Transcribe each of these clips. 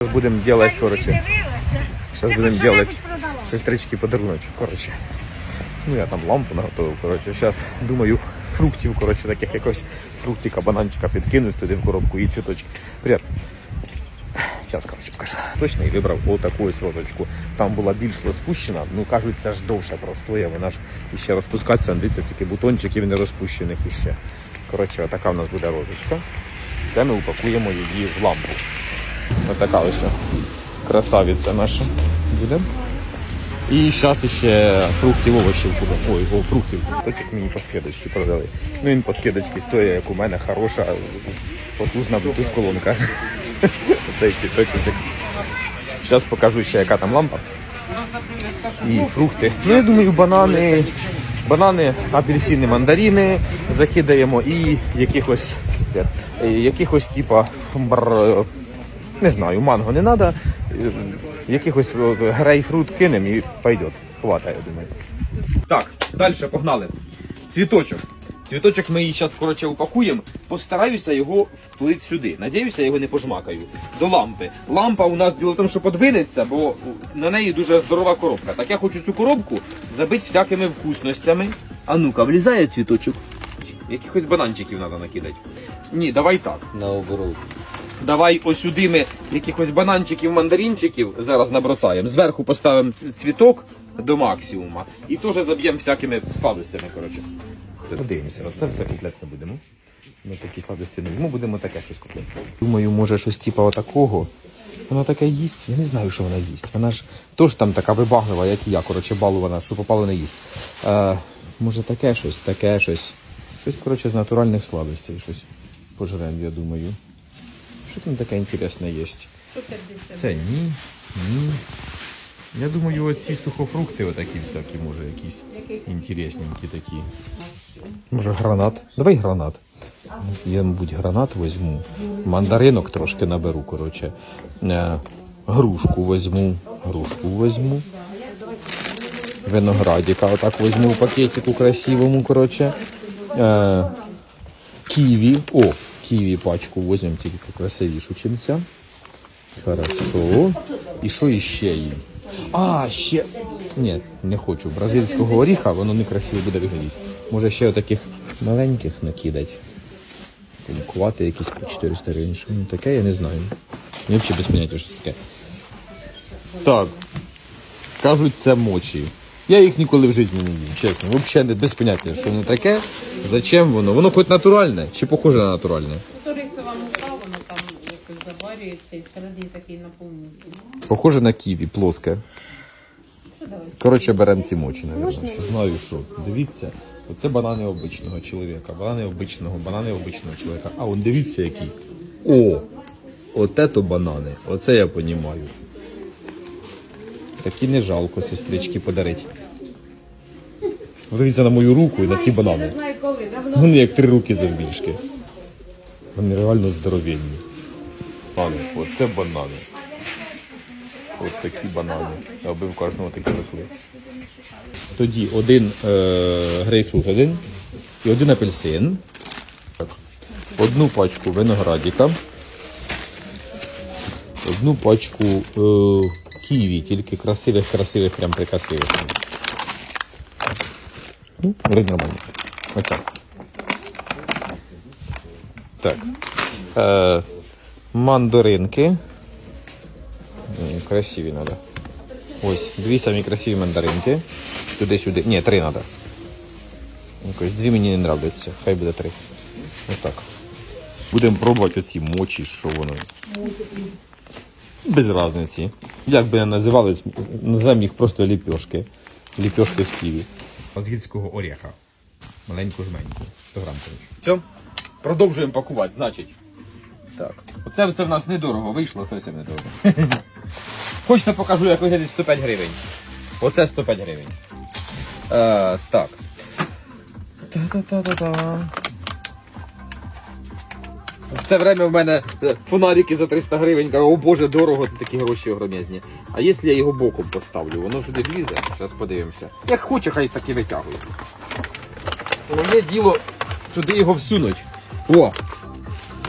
Зараз будемо робити, коротше, зараз будемо робити сестрички подаруночок, коротше. Ну я там лампу наготовив, коротше. Зараз думаю, фруктів, коротше, таких якось фруктика, бананчика підкинуть туди в коробку і цвіточки. Привіт. Зараз, коротше, покажу. Точно і вибрав отаку ось розочку. Там була більш розпущена, ну кажуть, це ж довше простоє, вона ж іще розпускатися, дивіться, скільки бутончиків не розпущених іще. Коротше, отака в нас буде розочка. Це ми упакуємо її в лампу. Отака лише красавиця наша буде. І зараз ще фруктів, овочів купимо. Ой, о, фруктів. Точок мені по скидочці продали. Ну він по скидочці стоїть, як у мене хороша, потужна bluetooth колонка. Цей цвіточок. Зараз покажу ще, яка там лампа. І фрукти. Ну, я думаю, банани, банани, апельсини, мандарини закидаємо і якихось, е, якихось типа не знаю, манго не треба, якихось е, грейпфрут кинемо і пойдет. Хватає, я думаю. Так, далі погнали. Цвіточок. Цвіточок ми її зараз коротше упакуємо. Постараюся його вплити сюди. Надіюся, я його не пожмакаю. До лампи. Лампа у нас діло в тому, що подвинеться, бо на неї дуже здорова коробка. Так я хочу цю коробку забити всякими вкусностями. А ну-ка, влізає цвіточок. Якихось бананчиків треба накидати. Ні, давай так. Наоборот. Давай ось сюди ми якихось бананчиків, мандаринчиків зараз набросаємо. Зверху поставимо цвіток до максимума і теж заб'ємо всякими сладостями. Коротше. Подивимося, це все купляти не будемо. Ми такі сладості не їмо, будемо таке щось купляти. Думаю, може щось типу отакого. Вона таке їсть, я не знаю, що вона їсть. Вона ж теж там така вибаглива, як і я, коротше, балувана, що попало не їсть. Е, може таке щось, таке щось. Щось, коротше, з натуральних сладостей, щось пожремо, я думаю. Що там таке інтересне є? Це ні, ні. Я думаю, оці сухофрукти отакі всякі, може, якісь інтересненькі такі. Може, гранат? Давай гранат. Я, мабуть, гранат візьму. Мандаринок трошки наберу, коротше. Е, грушку візьму. Грушку візьму. Виноградика отак візьму в пакетику красивому, коротше. Е, ківі. О, ківі пачку візьмемо тільки красивішу, чим. Хорошо. І що іще їм? А, ще. Ні, не хочу. Бразильського оріха, воно некрасиво буде виглядати. Може ще отаких маленьких накидати. Кувати якісь по 400 гривень. Що воно таке, я не знаю. Мені взагалі без поняття, що це таке. Так. Кажуть, це мочі. Я їх ніколи в житті не їм, чесно. Взагалі без поняття, що воно таке, зачем воно. Воно хоч натуральне чи похоже на натуральне? То рисова мука, воно там якось заварюється і всередині такий наповнитель. Похоже на ківі, плоске. Коротше, беремо ці мочі, напевно. Знаю, що. Дивіться, оце банани обичного чоловіка, банани обичного, банани обичного чоловіка. А он дивіться які. О! Оте то банани. Оце я понімаю. Такі не жалко сестрички подарити. Дивіться на мою руку і на ці банани. Вони як три руки завбільшки. Вони реально здоровенні. Пане, оце банани. Ось такі банани. Аби в кожного такі росли. Тоді один е, грейпфрут один і один апельсин. Так. Одну пачку виноградика. Одну пачку е, ківі, тільки красивих, красивих, прям прикрасивих. Ну, нормально. Отак. Так. Е, мандаринки. Красиві треба. Ось, дві самі красиві мандаринки. Туди-сюди. Ні, три треба. Якось дві мені не нравляться. Хай буде три. Ось так. Будемо пробувати оці мочі, що воно. Без різниці. Як би не називали, називаємо їх просто ліпьошки. Ліпьошки з ківі. Бразильського оріха. Маленьку жменьку. 100 грам. Все. Продовжуємо пакувати, значить. Так. Оце все в нас недорого вийшло, зовсім недорого. Хочете покажу, як виглядить 105 гривень. Оце 105 гривень. Е, так. Та-та-та-та-та. В це время в мене е, фонарики за 300 гривень. Кажу, о боже, дорого, це такі гроші огромезні. А якщо я його боком поставлю, воно сюди влізе, зараз подивимося. Як хоче, хай так і витягує. Моє діло туди його всунуть. О!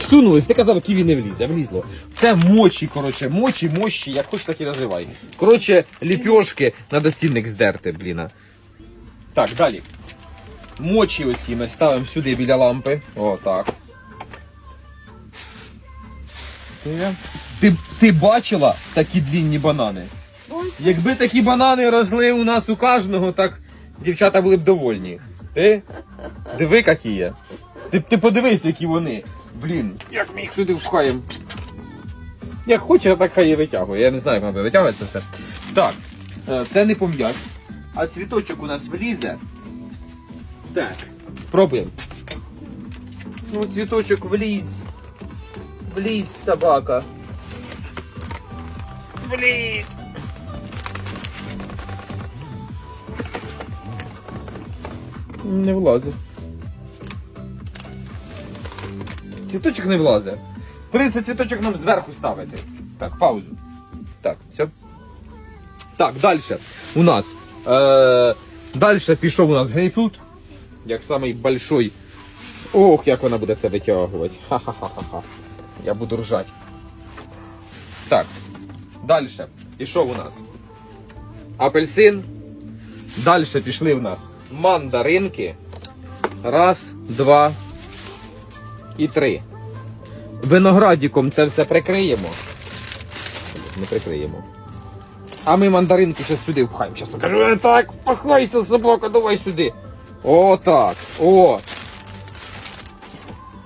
всунулись, ти казав, ківі не влізе, влізло. Це мочі, коротше, мочі, мощі, як хоч так і називай. Коротше, ліпьошки на цінник здерти, бліна. Так, далі. Мочі оці ми ставимо сюди біля лампи. О, так. Ти, ти бачила такі длінні банани? Якби такі банани росли у нас у кожного, так дівчата були б довольні. Ти? Диви, які є. Ти, ти подивись, які вони. Блін, як ми їх сюди впхаємо. Як хоче, так хай і витягує. Я не знаю, як вона буде це все. Так, е, це не пом'ять. А цвіточок у нас влізе. Так. Пробуємо. Ну, цвіточок вліз. Вліз, собака. Вліз. Не влазить. Цвіточок не влазить. Прийдеться цвіточок нам зверху ставити. Так, паузу. Так, все. Так, далі. У нас. Е, далі пішов у нас грейпфрут. Як самий большой. Ох, як вона буде це витягувати. Ха-ха-ха-ха. Я буду ржати. Так. Далі. Пішов у нас. Апельсин. Далі пішли в нас мандаринки. Раз, два і три. Виноградіком це все прикриємо. Не прикриємо. А ми мандаринки ще сюди впхаємо. Зараз покажу. Е, Так, пахайся, собака, давай сюди. О, так. О.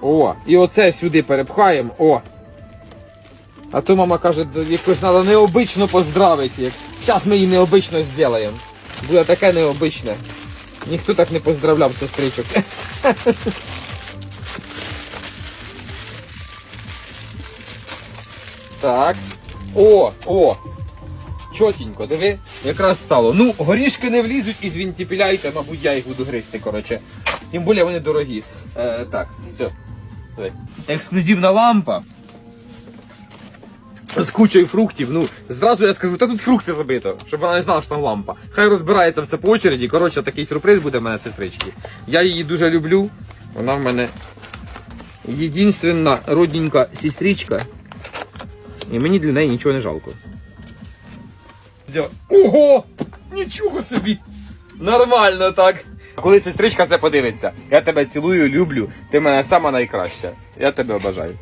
О. І оце сюди перепхаємо. О. А то мама каже, якось треба необично поздравити. Зараз ми її необично зробимо. Буде таке необичне. Ніхто так не поздравляв сестричок. Так. О, о! Чотенько, диви, якраз стало. Ну, горішки не влізуть із вінтіпіляйте, мабуть, я їх буду гризти, коротше. Тим більше вони дорогі. Е, так, все. Ексклюзивна лампа. З кучою фруктів. Ну, зразу я скажу, та тут фрукти забито, щоб вона не знала, що там лампа. Хай розбирається все по очереді. Коротше, такий сюрприз буде в мене сестрички. Я її дуже люблю. Вона в мене єдинственна родненька сестричка. І мені для неї нічого не жалко. Ого! Нічого собі! Нормально так. Коли сестричка це подивиться, я тебе цілую, люблю, ти мене сама найкраща. Я тебе обажаю.